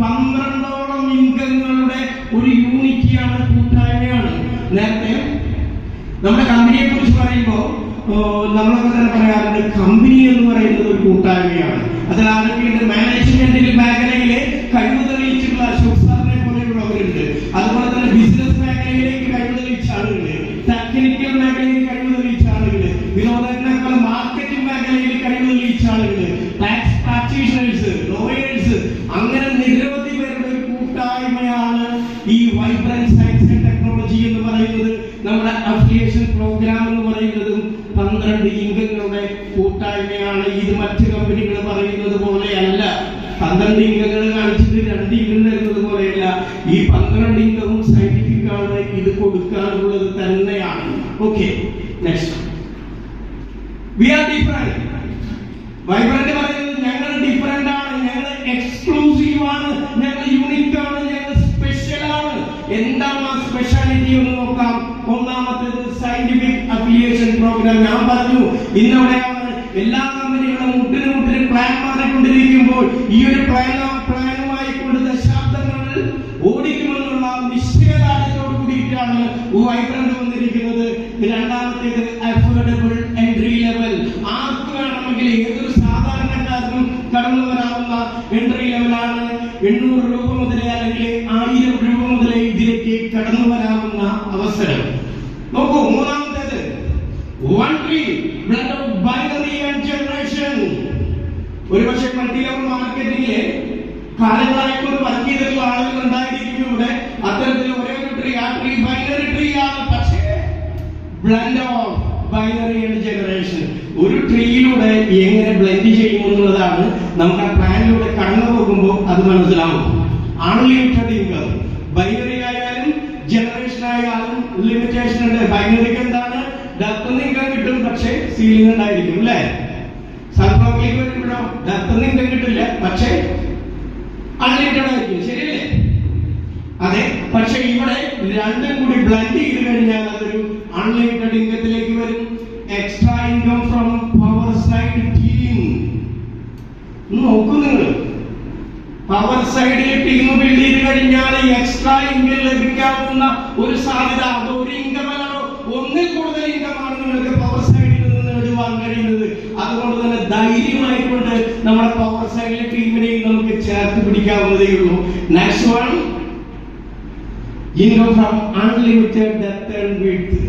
പന്ത്രണ്ടോളം ഇൻകങ്ങളുടെ ഒരു യൂണിറ്റിയാണ് കൂട്ടായ്മയാണ്. നേരത്തെ നമ്മുടെ കമ്പനിയെ കുറിച്ച് പറയുമ്പോൾ നമ്മളൊക്കെ തന്നെ പറയാറുണ്ട് കമ്പനി എന്ന് പറയുന്നത് ഒരു കൂട്ടായ്മയാണ്. അതിൽ ആരൊക്കെയുണ്ട്? മാനേജ്മെന്റിൽ മേഖലയിലെ കഴിവ് തെളിയിച്ചിട്ടുള്ള അശോക് സാറിനെ പോലെയുള്ളവരുണ്ട്. അതുപോലെ തന്നെ ബിസിനസ് മേഖലയിലേക്ക് കഴിവ് തെളിയിച്ച ആളുകൾ ടെക്നിക്കൽ മേഖലയിൽ കഴിവ് തെളിയിച്ച ആളുകൾ വിനോദത്തിനേക്കാൾ മാർക്കറ്റിംഗ് മേഖലയിൽ കഴിവ് തെളിയിച്ച ആളുകളുണ്ട് ടാക്സ് പ്രാക്ടീഷണേഴ്സ് ലോയേഴ്സ് അങ്ങനെ നിരവധി പേരുടെ ഒരു കൂട്ടായ്മയാണ് ഈ വൈബ്രന്റ് സയൻസ് ആൻഡ് ടെക്നോളജി എന്ന് പറയുന്നത് നമ്മുടെ അഫിലിയേഷൻ പ്രോഗ്രാം എന്ന് പറയുന്നതും പന്ത്രണ്ട് ഇംഗങ്ങളുടെ കൂട്ടായ്മയാണ്. ഇത് മറ്റ് കമ്പനികൾ പറയുന്നത് പോലെയല്ല. പന്ത്രണ്ട് ഇംഗങ്ങൾ കാണിച്ചിട്ട് രണ്ട് ഇംഗം തരുന്നത് പോലെയല്ല. ഈ പന്ത്രണ്ട് ഇംഗവും സയന്റിഫിക് ആണ്. ഇത് കൊടുക്കാനുള്ളത് തന്നെയാണ്. Okay next we are different vibrant പറയുന്നത് എന്ന് നോക്കാം ഒന്നാമത്തേത് സയന്റിഫിക് അഫിലിയേഷൻ പ്രോഗ്രാം ഞാൻ പറഞ്ഞു. ഇന്നവിടെയാണ് എല്ലാ കമ്പനികളും മുട്ടിന് മുട്ടിന് പ്ലാൻ മാറിക്കൊണ്ടിരിക്കുമ്പോൾ ഈ ഒരു പ്ലാൻ പ്ലാനുമായി കൊണ്ട് ദശാബ്ദങ്ങൾ ഓടിക്കുമെന്നുള്ള നിശ്ചയദാർഢ്യത്തോട് കൂടിയിട്ടാണ് വൈബ്രന്റ് വന്നിരിക്കുന്നത്. രണ്ടാമത്തേത് അഫോർഡബിൾ എൻട്രി ലെവൽ ആർക്ക് വേണമെങ്കിൽ ഏതൊരു സാധാരണക്കാരനും കടന്നു വരാവുന്ന എൻട്രി ലെവലാണ് എണ്ണൂറ് രൂപ മുതലേ അല്ലെങ്കിൽ ആയിരം രൂപ മുതലേ ഇതിലേക്ക് കടന്നു വരാവുന്ന അവസരം. നോക്കൂ മൂന്നാമത്തേത്. One tree blood of binary and generation ഒരുപക്ഷെ മൾട്ടിലെവൽ മാർക്കറ്റിംഗിലെ കാലങ്ങളായിക്കൊണ്ട് വർക്ക് ചെയ്തിട്ടുള്ള ആളുകൾ ഉണ്ടായിരിക്കും ഇവിടെ. അത്തരത്തിൽ ഒരേ ഒരു ട്രീ ആ ട്രീ ബൈനറി ട്രീ ആണ്. പക്ഷേ blend of binary and generation ഒരു ട്രീയിലൂടെ എങ്ങനെ ബ്ലെൻഡ് ചെയ്യുമെന്നുള്ളതാണ് നമുക്ക് ആ പ്ലാനിലൂടെ കടന്നു പോകുമ്പോൾ അത് മനസ്സിലാവും. അൺലിമിറ്റഡ് ഇൻകം ബൈനറി ആയാലും ജനറേഷൻ ലിമിറ്റേഷൻ ഉണ്ട്. ബൈനറിക്ക് എന്താണ്? ഡെത്ത് ഇൻകം കിട്ടും പക്ഷേ സീലിംഗ് ഉണ്ടായിരിക്കും അല്ലേ? സൺഫ്ലവറിലേക്ക് വരുമ്പോഴോ? ഡെത്ത് ഇൻകം കിട്ടില്ല പക്ഷേ അൺലിമിറ്റഡ് ആയിരിക്കും ശരിയല്ലേ? അതെ പക്ഷെ ഇവിടെ രണ്ടും കൂടി ബ്ലെൻഡ് ചെയ്ത് കഴിഞ്ഞാൽ അതൊരു അൺലിമിറ്റഡ് ഇൻകത്തിലേക്ക് വരും. Extra income from power side team നോക്കൂ നിങ്ങൾ. പവർ സൈഡിൽ ടീം ബിൽഡ് ചെയ്ത് കഴിഞ്ഞാൽ എക്സ്ട്രാ ഇൻകം ലഭിക്കാവുന്ന ഒരു സാധ്യത. അത് ഒരു ഇൻകം അല്ലോ ഒന്നിൽ കൂടുതൽ ഇൻകമാണ് നിങ്ങൾക്ക് പവർ സൈഡിൽ നിന്ന് നേടുവാൻ കഴിയുന്നത്. അതുകൊണ്ട് തന്നെ ധൈര്യമായിക്കൊണ്ട് നമ്മുടെ പവർ സൈഡിലെ ടീമിനെയും നമുക്ക് ചേർത്ത് പിടിക്കാവുന്നതേ ഉള്ളൂ. Next one income from unlimited death and width